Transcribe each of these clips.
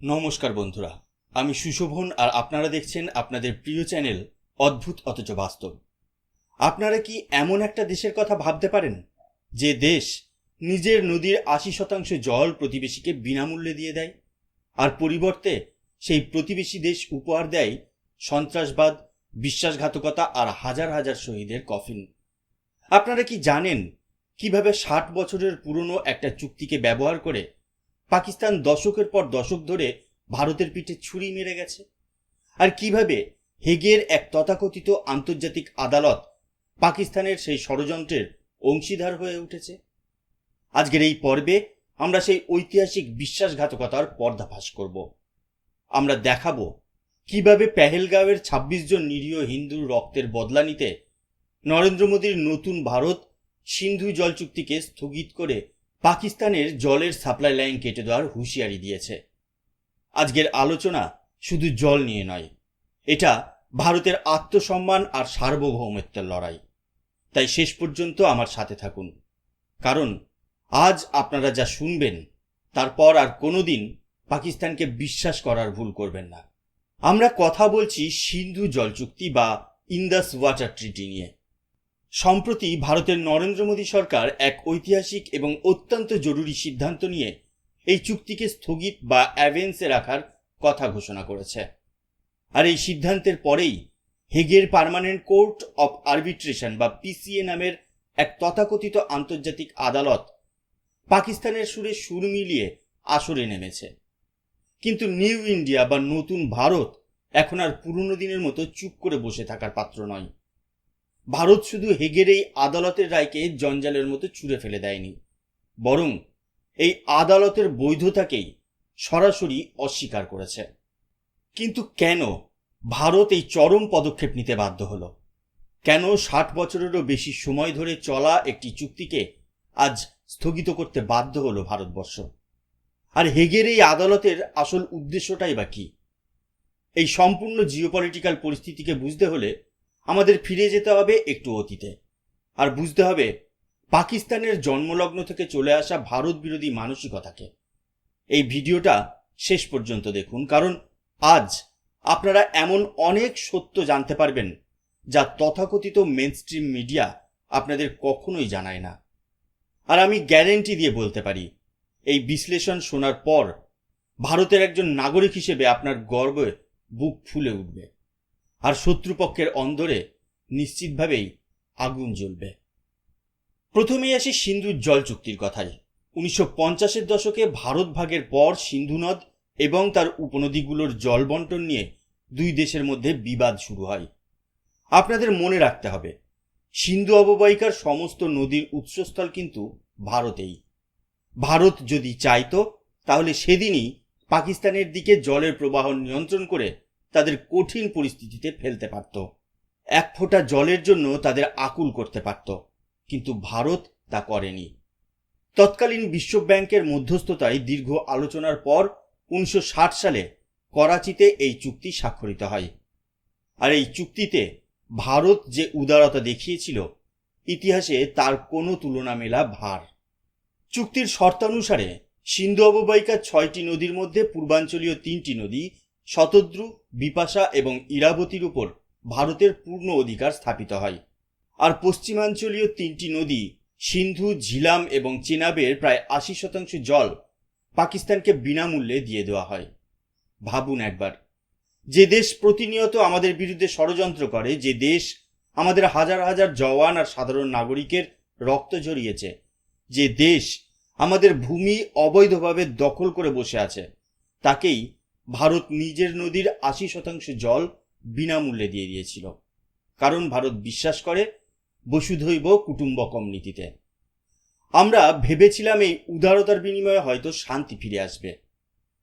নমস্কার বন্ধুরা, আমি সুশোভন আর আপনারা দেখছেন আপনাদের প্রিয় চ্যানেল অদ্ভুত অথচ বাস্তব। আপনারা কি এমন একটা দেশের কথা ভাবতে পারেন, যে দেশ নিজের নদীর আশি শতাংশ জল প্রতিবেশীকে বিনামূল্যে দিয়ে দেয়, আর পরিবর্তে সেই প্রতিবেশী দেশ উপহার দেয় সন্ত্রাসবাদ, বিশ্বাসঘাতকতা আর হাজার হাজার শহীদের কফিন? আপনারা কি জানেন কীভাবে ষাট বছরের পুরনো একটা চুক্তিকে ব্যবহার করে পাকিস্তান দশকের পর দশক ধরে ভারতের পিঠে ছুরি মেরে গেছে। আর কীভাবে হেগের এক তথাকথিত আন্তর্জাতিক আদালত পাকিস্তানের সেই ষড়যন্ত্রের অংশীদার হয়ে উঠেছে? আজকের এই পর্বে আমরা সেই ঐতিহাসিক বিশ্বাসঘাতকতার পর্দাফাশ করব। আমরা দেখাবো কীভাবে পেহেলগাঁওয়ের ২৬ জন নিরীহ হিন্দুর রক্তের বদলা নিতে নরেন্দ্র মোদীর নতুন ভারত সিন্ধু জল চুক্তিকে স্থগিত করে পাকিস্তানের জলের সাপ্লাই লাইন কেটে দেওয়ার হুঁশিয়ারি দিয়েছে। আজকের আলোচনা শুধু জল নিয়ে নয়, এটা ভারতের আত্মসম্মান আর সার্বভৌমত্বের লড়াই। তাই শেষ পর্যন্ত আমার সাথে থাকুন, কারণ আজ আপনারা যা শুনবেন, তারপর আর কোনোদিন পাকিস্তানকে বিশ্বাস করার ভুল করবেন না। আমরা কথা বলছি সিন্ধু জল চুক্তি বা ইন্দাস ওয়াটার ট্রিটি নিয়ে। সম্প্রতি ভারতের নরেন্দ্র মোদী সরকার এক ঐতিহাসিক এবং অত্যন্ত জরুরি সিদ্ধান্ত নিয়ে এই চুক্তিকে স্থগিত বা অ্যাভেন্সে রাখার কথা ঘোষণা করেছে। আর এই সিদ্ধান্তের পরেই হেগের পার্মানেন্ট কোর্ট অফ আরবিট্রেশন বা পিসিএ নামের এক তথাকথিত আন্তর্জাতিক আদালত পাকিস্তানের সুরে সুর মিলিয়ে আসরে নেমেছে। কিন্তু নিউ ইন্ডিয়া বা নতুন ভারত এখন আর পুরনো দিনের মতো চুপ করে বসে থাকার পাত্র নয়। ভারত শুধু হেগের এই আদালতের রায়কে জঞ্জালের মতো ছুঁড়ে ফেলে দেয়নি, বরং এই আদালতের বৈধতাকেই সরাসরি অস্বীকার করেছে। কিন্তু কেন ভারত এই চরম পদক্ষেপ নিতে বাধ্য হল? কেন ষাট বছরেরও বেশি সময় ধরে চলা একটি চুক্তিকে আজ স্থগিত করতে বাধ্য হলো ভারতবর্ষ? আর হেগের এই আদালতের আসল উদ্দেশ্যটাই বা কি? এই সম্পূর্ণ জিওপলিটিক্যাল পরিস্থিতিকে বুঝতে হলে আমাদের ফিরে যেতে হবে একটু অতীতে। আর বুঝতে হবে, পাকিস্তানের জন্মলগ্ন থেকে চলে আসা ভারত বিরোধী মানসিকতাকে। এই ভিডিওটা শেষ পর্যন্ত দেখুন, কারণ আজ আপনারা এমন অনেক সত্য জানতে পারবেন যা তথাকথিত মেনস্ট্রিম মিডিয়া আপনাদের কখনোই জানায় না। আর আমি গ্যারেন্টি দিয়ে বলতে পারি, এই বিশ্লেষণ শোনার পর ভারতের একজন নাগরিক হিসেবে আপনার গর্বে বুক ফুলে উঠবে। আর শত্রুপক্ষের অন্দরে নিশ্চিতভাবেই আগুন জ্বলবে। প্রথমেই আসি সিন্ধুর জল চুক্তির কথায়। উনিশশো পঞ্চাশের দশকে ভারত ভাগের পর সিন্ধু নদ এবং তার উপনদীগুলোর জল বন্টন নিয়ে দুই দেশের মধ্যে বিবাদ শুরু হয়। আপনাদের মনে রাখতে হবে, সিন্ধু অববাহিকার সমস্ত নদীর উৎসস্থল কিন্তু ভারতেই। ভারত যদি চাইতো, তাহলে সেদিনই পাকিস্তানের দিকে জলের প্রবাহ নিয়ন্ত্রণ করে তাদের কঠিন পরিস্থিতিতে ফেলতে পারত। এক ফোঁটা জলের জন্য তাদের আকুল করতে পারত, কিন্তু ভারত তা করেনি। তৎকালীন বিশ্ব ব্যাংকের মধ্যস্থতায় দীর্ঘ আলোচনার পর উনিশশো ষাট সালে করাচিতে এই চুক্তি স্বাক্ষরিত হয়। আর এই চুক্তিতে ভারত যে উদারতা দেখিয়েছিল, ইতিহাসে তার কোনো তুলনা মেলা ভার। চুক্তির শর্তানুসারে সিন্ধু অববাহিকার ছয়টি নদীর মধ্যে পূর্বাঞ্চলীয় তিনটি নদী শতদ্রু বিপাশা এবং ইরাবতীর উপর ভারতের পূর্ণ অধিকার স্থাপিত হয়। আর পশ্চিমাঞ্চলীয় তিনটি নদী, সিন্ধু, ঝিলাম এবং চেনাবের প্রায় আশি শতাংশ জল পাকিস্তানকে বিনামূল্যে দিয়ে দেওয়া হয়। ভাবুন একবার, যে দেশ প্রতিনিয়ত আমাদের বিরুদ্ধে ষড়যন্ত্র করে, যে দেশ আমাদের হাজার হাজার জওয়ান আর সাধারণ নাগরিকের রক্ত ঝরিয়েছে, যে দেশ আমাদের ভূমি অবৈধভাবে দখল করে বসে আছে, তাকেই ভারত নিজের নদীর আশি শতাংশ জল বিনামূল্যে দিয়ে দিয়েছিল। কারণ ভারত বিশ্বাস করে বসুধৈব কুটুম্বকম নীতিতে। আমরা ভেবেছিলাম এই উদারতার বিনিময়ে হয়তো শান্তি ফিরে আসবে।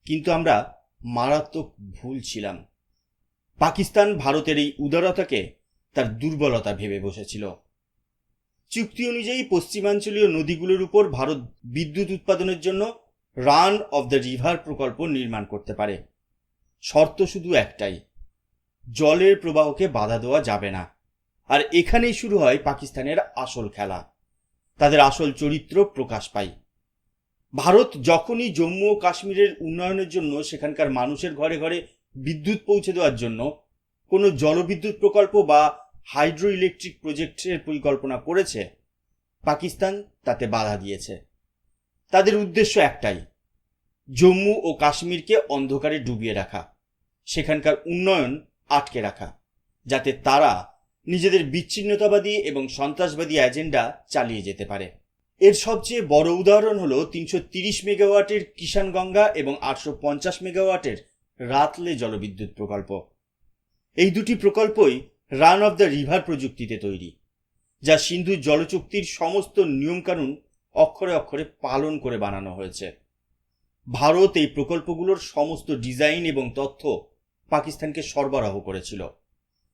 কিন্তু আমরা মারাত্মক ভুল ছিলাম। পাকিস্তান ভারতের এই উদারতাকে তার দুর্বলতা ভেবে বসেছিল। চুক্তি অনুযায়ী পশ্চিমাঞ্চলীয় নদীগুলোর উপর ভারত বিদ্যুৎ উৎপাদনের জন্য রান অফ দ্য রিভার প্রকল্প নির্মাণ করতে পারে। শর্ত শুধু একটাই, জলের প্রবাহকে বাধা দেওয়া যাবে না। আর এখানেই শুরু হয় পাকিস্তানের আসল খেলা। তাদের আসল চরিত্র প্রকাশ পায়। ভারত যখনই জম্মু ও কাশ্মীরের উন্নয়নের জন্য সেখানকার মানুষের ঘরে ঘরে বিদ্যুৎ পৌঁছে দেওয়ার জন্য কোনো জলবিদ্যুৎ প্রকল্প বা হাইড্রো ইলেকট্রিক প্রজেক্টের পরিকল্পনা করেছে, পাকিস্তান তাতে বাধা দিয়েছে। তাদের উদ্দেশ্য একটাই, জম্মু ও কাশ্মীরকে অন্ধকারে ডুবিয়ে রাখা। সেখানকার উন্নয়ন আটকে রাখা, যাতে তারা নিজেদের বিচ্ছিন্নতাবাদী এবং সন্ত্রাসবাদী এজেন্ডা চালিয়ে যেতে পারে। এর সবচেয়ে বড় উদাহরণ হলো তিনশো তিরিশ মেগাওয়াটের কিষানগঙ্গা এবং আটশো পঞ্চাশ মেগাওয়াটের রাতলে জলবিদ্যুৎ প্রকল্প। এই দুটি প্রকল্পই রান অফ দ্য রিভার প্রযুক্তিতে তৈরি, যা সিন্ধু জলচুক্তির সমস্ত নিয়মকানুন অক্ষরে অক্ষরে পালন করে বানানো হয়েছে। ভারত এই প্রকল্পগুলোর সমস্ত ডিজাইন এবং তথ্য পাকিস্তানকে সরবরাহ করেছিল,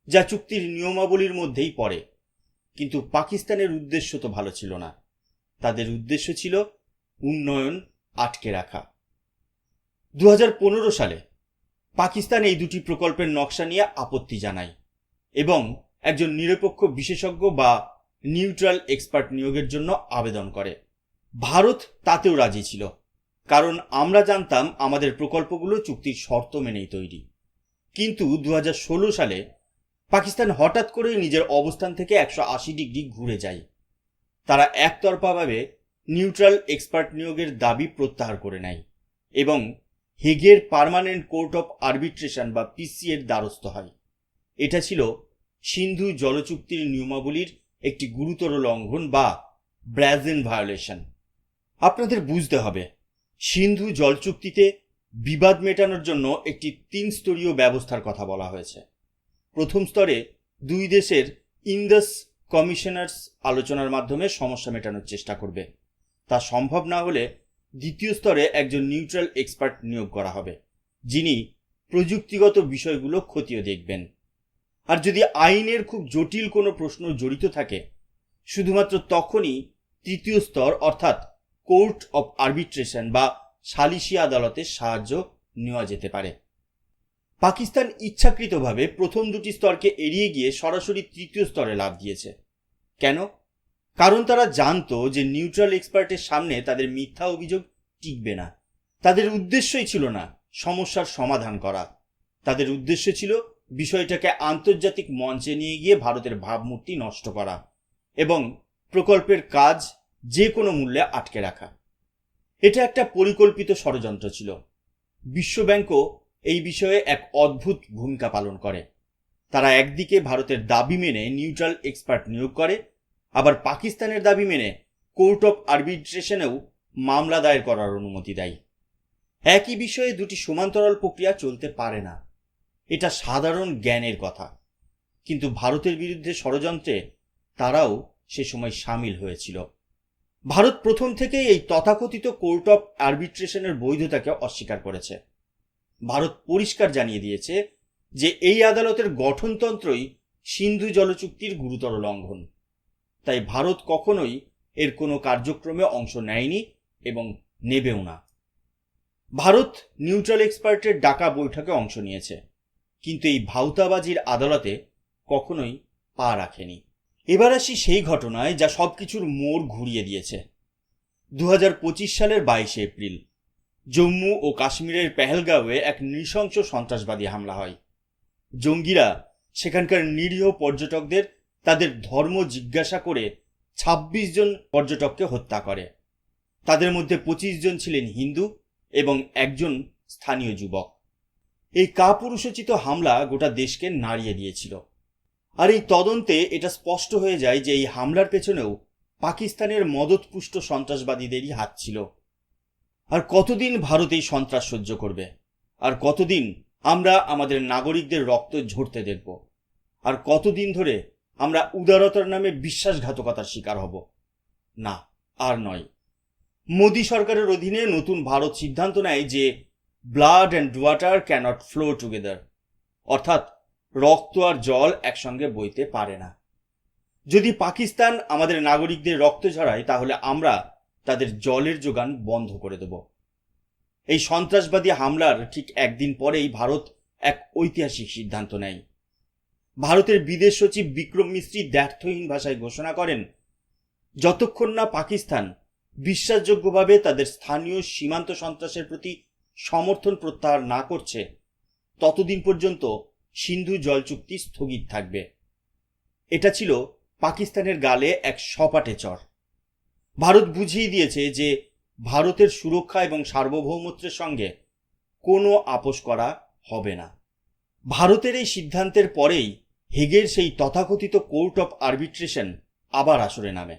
যা চুক্তির নিয়মাবলীর মধ্যেই পড়ে। কিন্তু পাকিস্তানের উদ্দেশ্য তো ভালো ছিল না। তাদের উদ্দেশ্য ছিল উন্নয়ন আটকে রাখা। দু হাজার পনেরো সালে পাকিস্তান এই দুটি প্রকল্পের নকশা নিয়ে আপত্তি জানায় এবং একজন নিরপেক্ষ বিশেষজ্ঞ বা নিউট্রাল এক্সপার্ট নিয়োগের জন্য আবেদন করে। ভারত তাতেও রাজি ছিল, কারণ আমরা জানতাম আমাদের প্রকল্পগুলো চুক্তির শর্ত মেনেই তৈরি। কিন্তু দু হাজার ষোলো সালে পাকিস্তান হঠাৎ করেই নিজের অবস্থান থেকে একশো আশি ডিগ্রি ঘুরে যায়। তারা একতরফাভাবে নিউট্রাল এক্সপার্ট নিয়োগের দাবি প্রত্যাহার করে নেয় এবং হেগের পার্মানেন্ট কোর্ট অফ আরবিট্রেশন বা পিসি এর দ্বারস্থ হয়। এটা ছিল সিন্ধু জলচুক্তির নিয়মাবলীর একটি গুরুতর লঙ্ঘন বা ব্রাজেন ভায়োলেশন। আপনাদের বুঝতে হবে, সিন্ধু জল চুক্তিতে বিবাদ মেটানোর জন্য একটি তিন স্তরীয় ব্যবস্থার কথা বলা হয়েছে। প্রথম স্তরে দুই দেশের ইন্দাস কমিশনার্স আলোচনার মাধ্যমে সমস্যা মেটানোর চেষ্টা করবে। তা সম্ভব না হলে দ্বিতীয় স্তরে একজন নিউট্রাল এক্সপার্ট নিয়োগ করা হবে, যিনি প্রযুক্তিগত বিষয়গুলো খতিয়ে দেখবেন। আর যদি আইনের খুব জটিল কোনো প্রশ্ন জড়িত থাকে, শুধুমাত্র তখনই তৃতীয় স্তর অর্থাৎ কোর্ট অফ আর্বিট্রেশন বা সালিশি আদালতের সাহায্য নেওয়া যেতে পারে। পাকিস্তান ইচ্ছাকৃতভাবে প্রথম দুটি স্তরকে এড়িয়ে গিয়ে সরাসরি তৃতীয় স্তরে লাভ দিয়েছে। কেন? কারণ তারা জানতো যে নিউট্রাল এক্সপার্টের সামনে তাদের মিথ্যা অভিযোগ টিকবে না। তাদের উদ্দেশ্যই ছিল না সমস্যার সমাধান করা। তাদের উদ্দেশ্য ছিল বিষয়টাকে আন্তর্জাতিক মঞ্চে নিয়ে গিয়ে ভারতের ভাবমূর্তি নষ্ট করা এবং প্রকল্পের কাজ যে কোনো মূল্যে আটকে রাখা। এটা একটা পরিকল্পিত ষড়যন্ত্র ছিল। বিশ্বব্যাংকও এই বিষয়ে এক অদ্ভুত ভূমিকা পালন করে। তারা একদিকে ভারতের দাবি মেনে নিউট্রাল এক্সপার্ট নিয়োগ করে, আবার পাকিস্তানের দাবি মেনে কোর্ট অফ আরবিট্রেশনেও মামলা দায়ের করার অনুমতি দেয়। একই বিষয়ে দুটি সমান্তরাল প্রক্রিয়া চলতে পারে না। এটা সাধারণ জ্ঞানের কথা। কিন্তু ভারতের বিরুদ্ধে ষড়যন্ত্রে তারাও সে সময় সামিল হয়েছিল। ভারত প্রথম থেকেই এই তথাকথিত কোর্ট অফ আরবিট্রেশনের বৈধতাকে অস্বীকার করেছে। ভারত পরিষ্কার জানিয়ে দিয়েছে যে এই আদালতের গঠনতন্ত্রই সিন্ধু জলচুক্তির গুরুতর লঙ্ঘন। তাই ভারত কখনোই এর কোনো কার্যক্রমে অংশ নেয়নি এবং নেবেও না। ভারত নিউট্রাল এক্সপার্টের ডাকা বৈঠকে অংশ নিয়েছে, কিন্তু এই ভাউতাবাজির আদালতে কখনোই পা রাখেনি। এবার আসি সেই ঘটনায় যা সবকিছুর মোড় ঘুরিয়ে দিয়েছে। দু হাজার পঁচিশ সালের বাইশে এপ্রিল, জম্মু ও কাশ্মীরের পেহেলগাঁওয়ে এক নৃশংস সন্ত্রাসবাদী হামলা হয়। জঙ্গিরা সেখানকার নিরীহ পর্যটকদের তাদের ধর্ম জিজ্ঞাসা করে ২৬ জন পর্যটককে হত্যা করে। তাদের মধ্যে পঁচিশ জন ছিলেন হিন্দু এবং একজন স্থানীয় যুবক। এই কাপুরুষোচিত হামলা গোটা দেশকে নাড়িয়ে দিয়েছিল। আর এই তদন্তে এটা স্পষ্ট হয়ে যায় যে এই হামলার পেছনেও পাকিস্তানের মদতপুষ্ট সন্ত্রাসবাদীদেরই হাত ছিল। আর কতদিন ভারত এই সন্ত্রাস সহ্য করবে? আর কতদিন আমরা আমাদের নাগরিকদের রক্ত ঝরতে দেখব? আর কতদিন ধরে আমরা উদারতার নামে বিশ্বাসঘাতকতার শিকার হব? না, আর নয়। মোদী সরকারের অধীনে নতুন ভারত সিদ্ধান্ত নেয় যে blood and water cannot flow together অর্থাৎ রক্ত আর জল একসঙ্গে বইতে পারে না। যদি পাকিস্তান আমাদের নাগরিকদের রক্ত ঝরায়, তাহলে আমরা তাদের জলের যোগান বন্ধ করে দেব। এই সন্ত্রাসবাদী হামলার ঠিক একদিন পরেই ভারত এক ঐতিহাসিক সিদ্ধান্ত নেয়। ভারতের বিদেশ সচিব বিক্রম মিস্ত্রি দ্ব্যর্থহীন ভাষায় ঘোষণা করেন, যতক্ষণ না পাকিস্তান বিশ্বাসযোগ্যভাবে তাদের স্থানীয় সীমান্ত সন্ত্রাসের প্রতি সমর্থন প্রত্যাহার না করছে, ততদিন পর্যন্ত সিন্ধু জল চুক্তি স্থগিত থাকবে। এটা ছিল পাকিস্তানের গালে এক সপাটে চর। ভারত বুঝিয়ে দিয়েছে যে ভারতের সুরক্ষা এবং সার্বভৌমত্বের সঙ্গে কোনো আপোষ করা হবে না। ভারতের এই সিদ্ধান্তের পরেই হেগের সেই তথাকথিত কোর্ট অফ আরবিট্রেশন আবার আসরে নামে।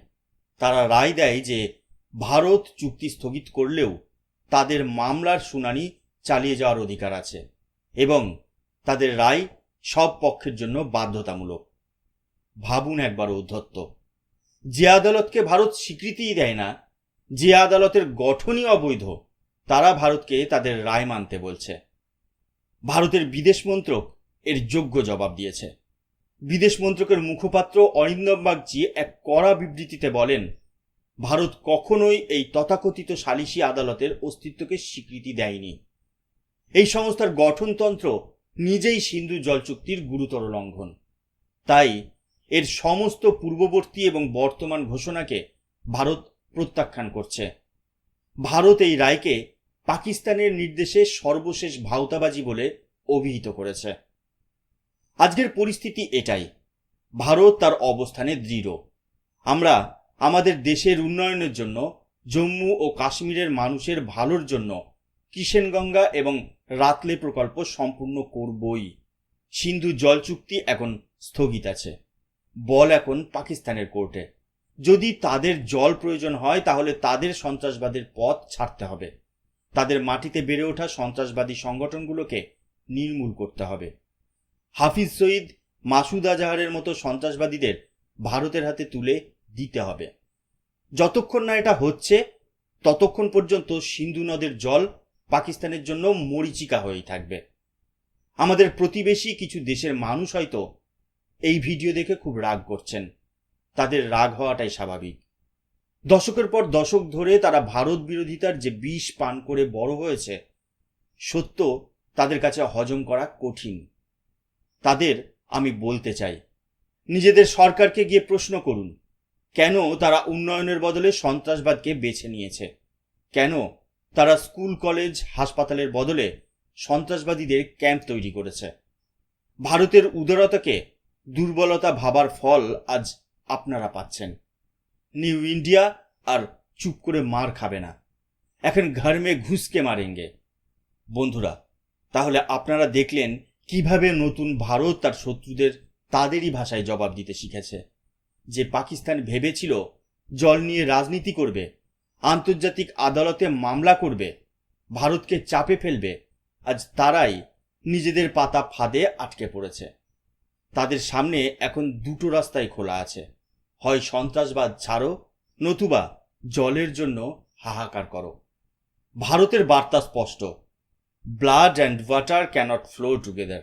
তারা রায় দেয় যে ভারত চুক্তি স্থগিত করলেও তাদের মামলার শুনানি চালিয়ে যাওয়ার অধিকার আছে এবং তাদের রায় সব পক্ষের জন্য বাধ্যতামূলক। ভাবুন একবার ঔদ্ধত্য। যে আদালতকে ভারত স্বীকৃতিই দেয় না, যে আদালতের গঠনই অবৈধ, তারা ভারতকে তাদের রায় মানতে বলছে। ভারতের বিদেশ মন্ত্রক এর যোগ্য জবাব দিয়েছে। বিদেশ মন্ত্রকের মুখপাত্র অরিন্দম বাগচি এক কড়া বিবৃতিতে বলেন, ভারত কখনোই এই তথাকথিত সালিসি আদালতের অস্তিত্বকে স্বীকৃতি দেয়নি। এই সংস্থার গঠনতন্ত্র নিজেই সিন্ধু জল চুক্তির গুরুতর লঙ্ঘন। তাই এর সমস্ত পূর্ববর্তী এবং বর্তমান ঘোষণাকে ভারত প্রত্যাখ্যান করছে। ভারত এই রায়কে পাকিস্তানের নির্দেশে সর্বশেষ ভাওতাবাজি বলে অভিহিত করেছে। আজকের পরিস্থিতি এটাই, ভারত তার অবস্থানে দৃঢ়। আমরা আমাদের দেশের উন্নয়নের জন্য জম্মু ও কাশ্মীরের মানুষের ভালোর জন্য কিষেনগঙ্গা এবং রাতলে প্রকল্প সম্পূর্ণ করবই। সিন্ধু জল চুক্তি এখন স্থগিত আছে। বল এখন পাকিস্তানের কোর্টে। যদি তাদের জল প্রয়োজন হয়, তাহলে তাদের সন্ত্রাসবাদের পথ ছাড়তে হবে। তাদের মাটিতে বেড়ে ওঠা সন্ত্রাসবাদী সংগঠনগুলোকে নির্মূল করতে হবে। হাফিজ সঈদ মাসুদ আজাহারের মতো সন্ত্রাসবাদীদের ভারতের হাতে তুলে দিতে হবে। যতক্ষণ না এটা হচ্ছে, ততক্ষণ পর্যন্ত সিন্ধু নদের জল পাকিস্তানের জন্য মরিচিকা হয়েই থাকবে। আমাদের প্রতিবেশী কিছু দেশের মানুষ হয়তো এই ভিডিও দেখে খুব রাগ করছেন। তাদের রাগ হওয়াটাই স্বাভাবিক। দশকের পর দশক ধরে তারা ভারত বিরোধিতার যে বিষ পান করে বড় হয়েছে, সত্য তাদের কাছে হজম করা কঠিন। তাদের আমি বলতে চাই, নিজেদের সরকারকে গিয়ে প্রশ্ন করুন, কেন তারা উন্নয়নের বদলে সন্ত্রাসবাদকে বেছে নিয়েছে? কেন তারা স্কুল, কলেজ, হাসপাতালের বদলে সন্ত্রাসবাদীদের ক্যাম্প তৈরি করেছে। ভারতের উদারতাকে দুর্বলতা ভাবার ফল আজ আপনারা পাচ্ছেন। নিউ ইন্ডিয়া আর চুপ করে মার খাবে না। এখন ঘর মে ঘুষকে মারেঙ্গে। বন্ধুরা, তাহলে আপনারা দেখলেন কীভাবে নতুন ভারত তার শত্রুদের তাদেরই ভাষায় জবাব দিতে শিখেছে। যে পাকিস্তান ভেবেছিল জল নিয়ে রাজনীতি করবে আন্তর্জাতিক আদালতে মামলা করবে, ভারতকে চাপে ফেলবে, আজ তারাই নিজেদের পাতা ফাঁদে আটকে পড়েছে। তাদের সামনে এখন দুটো রাস্তাই খোলা আছে। হয় সন্ত্রাসবাদ ছাড়ো, নতুবা জলের জন্য হাহাকার করো। ভারতের বার্তা স্পষ্ট blood and water cannot flow together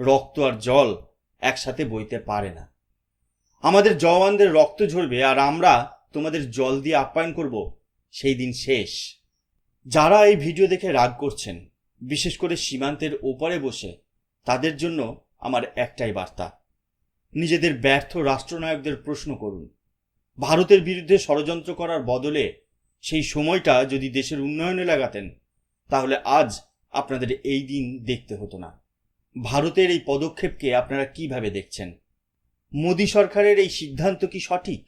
রক্ত আর জল একসাথে বইতে পারে না। আমাদের জওয়ানদের রক্ত ঝরবে আর আমরা তোমাদের জল দিয়ে আপ্যায়ন করব, সেই দিন শেষ। যারা এই ভিডিও দেখে রাগ করছেন, বিশেষ করে সীমান্তের ওপারে বসে, তাদের জন্য আমার একটাই বার্তা। নিজেদের ব্যর্থ রাষ্ট্রনায়কদের প্রশ্ন করুন। ভারতের বিরুদ্ধে ষড়যন্ত্র করার বদলে সেই সময়টা যদি দেশের উন্নয়নে লাগাতেন, তাহলে আজ আপনাদের এই দিন দেখতে হতো না। ভারতের এই পদক্ষেপকে আপনারা কীভাবে দেখছেন? মোদী সরকারের এই সিদ্ধান্ত কি সঠিক?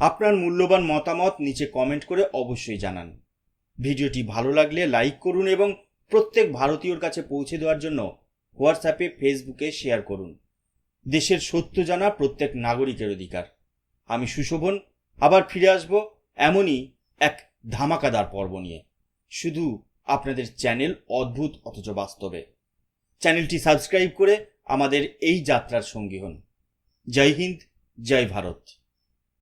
আপনার মূল্যবান মতামত নিচে কমেন্ট করে অবশ্যই জানান। ভিডিওটি ভালো লাগলে লাইক করুন এবং প্রত্যেক ভারতীয়র কাছে পৌঁছে দেওয়ার জন্য হোয়াটসঅ্যাপে ফেসবুকে শেয়ার করুন। দেশের সত্য জানা প্রত্যেক নাগরিকের অধিকার। আমি সুশোভন, আবার ফিরে আসব এমনই এক ধামাকাদার পর্ব নিয়ে। শুধু আপনাদের চ্যানেল অদ্ভুত, অথচ বাস্তবে। চ্যানেলটি সাবস্ক্রাইব করে আমাদের এই যাত্রার সঙ্গী হন। জয় হিন্দ, জয় ভারত।